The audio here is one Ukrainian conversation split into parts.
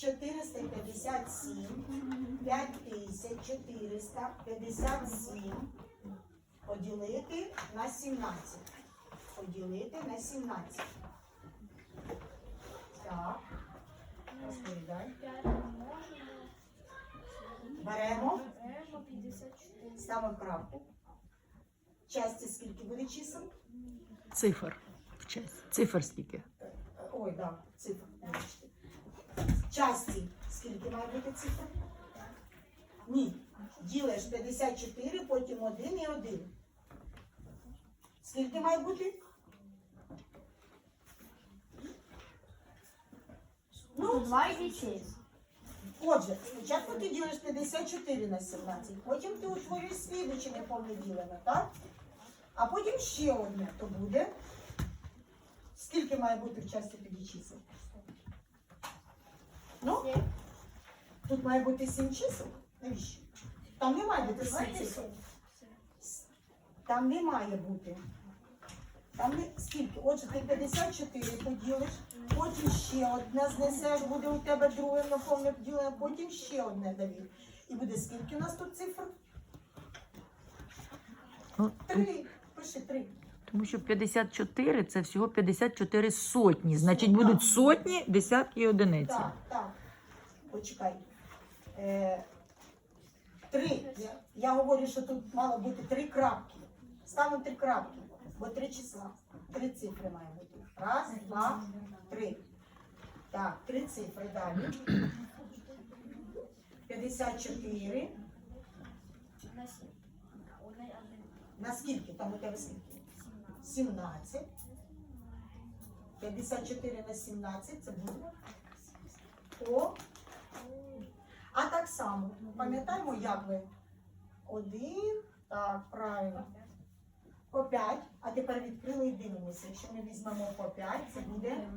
5457, 5457 поділити на 17. Поділити на 17. Так, розповідай. Беремо, Беремо 54. ставимо крапку. Часті скільки буде чисел? Цифр. Цифр скільки? Ой, да, цифр. Часті скільки має бути цифр? Ні. Ділиш 54, потім 1 і 1. Скільки має бути? Ну, 2 і 10. Отже, спочатку ти ділиш 54 на 17, потім ти утворюєш слідуче неповне ділене, так? А потім ще одне, то буде. Скільки має бути в часті тоді чисел? Ну, тут має бути 7 чисел. Навіщо? Там не має бути 7 чисел. Там не має бути. Там не скільки? Отже, ти 54 поділиш, потім ще одне знесеш, буде у тебе друге наповне поділене, потім ще одне Давід. І буде скільки у нас тут цифр? Ну, Три. Пиши три. Тому що 54 це всього 54 сотні. Значить, будуть сотні, десятки і одиниці. Так, так. Почекай. Е, три. Я, я говорю, що тут мало бути три крапки. Ставимо три крапки, бо три числа. Три цифри має бути. Раз, два, три. Так, три цифри далі. 54. На 7. Одне, один. На скільки? Там у тебе скільки? 17. 54 на 17 це буде по. А так само, пам'ятаємо, як ви? Один, так, правильно. По 5, а тепер відкрили і дивимося. Якщо ми візьмемо по 5, це буде.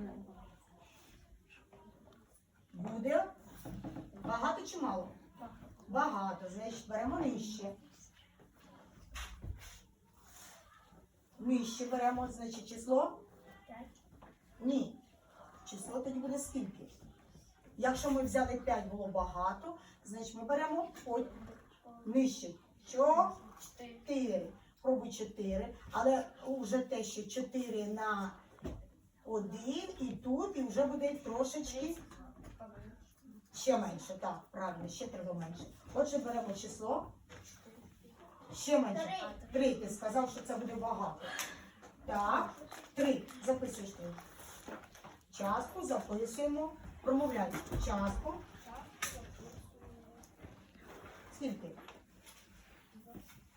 Буде багато чи мало? Багато. Значить, беремо нижче. Нижче беремо, значить, число. Ні. Число тоді буде скільки? Якщо ми взяли 5 було багато, значить ми беремо нижче. Чотири. Пробуй 4. Але вже те, що 4 на 1 і тут, і вже буде трошечки ще менше. Так, правильно, ще треба менше. Отже, беремо число. Ще менше. Три. Ти сказав, що це буде багато. Так, три. Записуєш три. Частку записуємо. Промовляй. Частку. Скільки?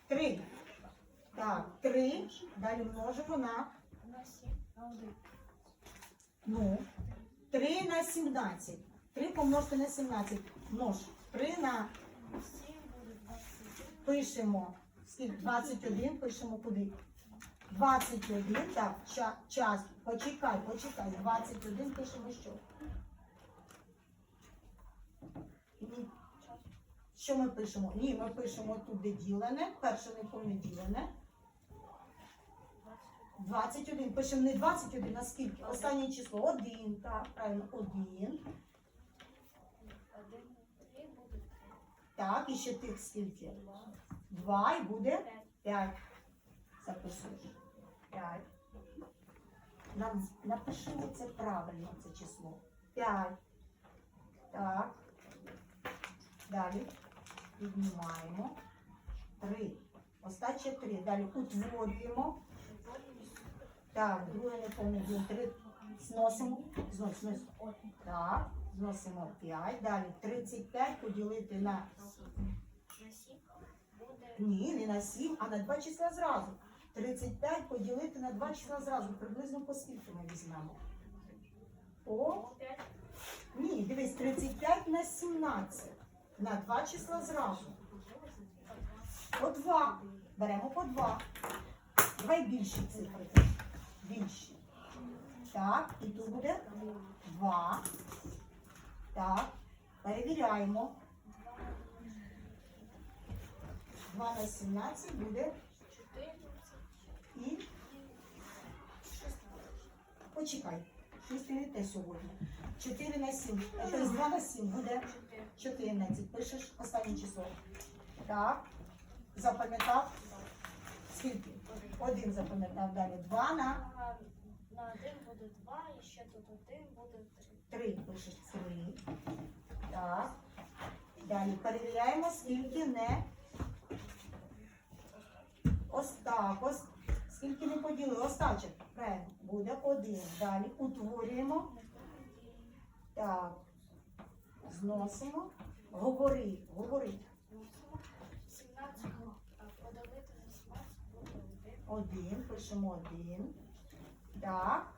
Три. Так, три. Далі множимо на На 7. Ну. Три на 17. Три помножити на 17. Множ. Три на 7 буде 21. пишемо. Скільки? 21 пишемо куди? 21, так, ча, час. Почекай, почекай. 21 пишемо що? Ні. Що ми пишемо? Ні, ми пишемо тут, де ділене, перше неповне ділене. 21. Пишемо не 21, а скільки? Останнє число. 1, так, правильно, 1. 1, 3 буде 3. Так, і ще тих скільки? 2 і буде 5. 5. Записуєш. 5. Нам напиши це правильно, це число. 5. Так. Далі. Піднімаємо. 3. Остача 3. Далі утворюємо. Так, друге не пам'ятаю. 3. Зносимо. Знос, знос. Так. Зносимо 5. Далі 35 поділити на На 7 буде ні, не на 7, а на два числа зразу. 35 поділити на два числа зразу. Приблизно по скільки ми візьмемо? По ні, дивись, 35 на 17. На два числа зразу. По 2. Беремо по 2. Давай більші цифри. Більші. Так, і тут буде 2. Так. Перевіряємо. 2 на 17 буде 14. і. Почекай. Щось не те сьогодні. 4 на 7. Тобто 2 на 7 буде 14. Пишеш останнє число. Так. Запам'ятав? Скільки? Один запам'ятав далі. 2 на На, на 1 буде 2, і ще тут 1 буде 3. 3. Пишеш 3. Так. Далі перевіряємо, скільки не. Ось так. Ось. Скільки не поділили. Остачок. Правильно. Буде 1. Далі утворюємо. Так. Зносимо. Говори. Говори. 17 поділити на 17 буде 1. Один, пишемо один. Так.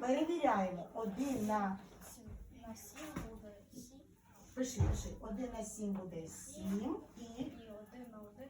Перевіряємо. Один на. На 7 буде 7. Пиши, пиши. Один на сім буде сім. І І 1 на 1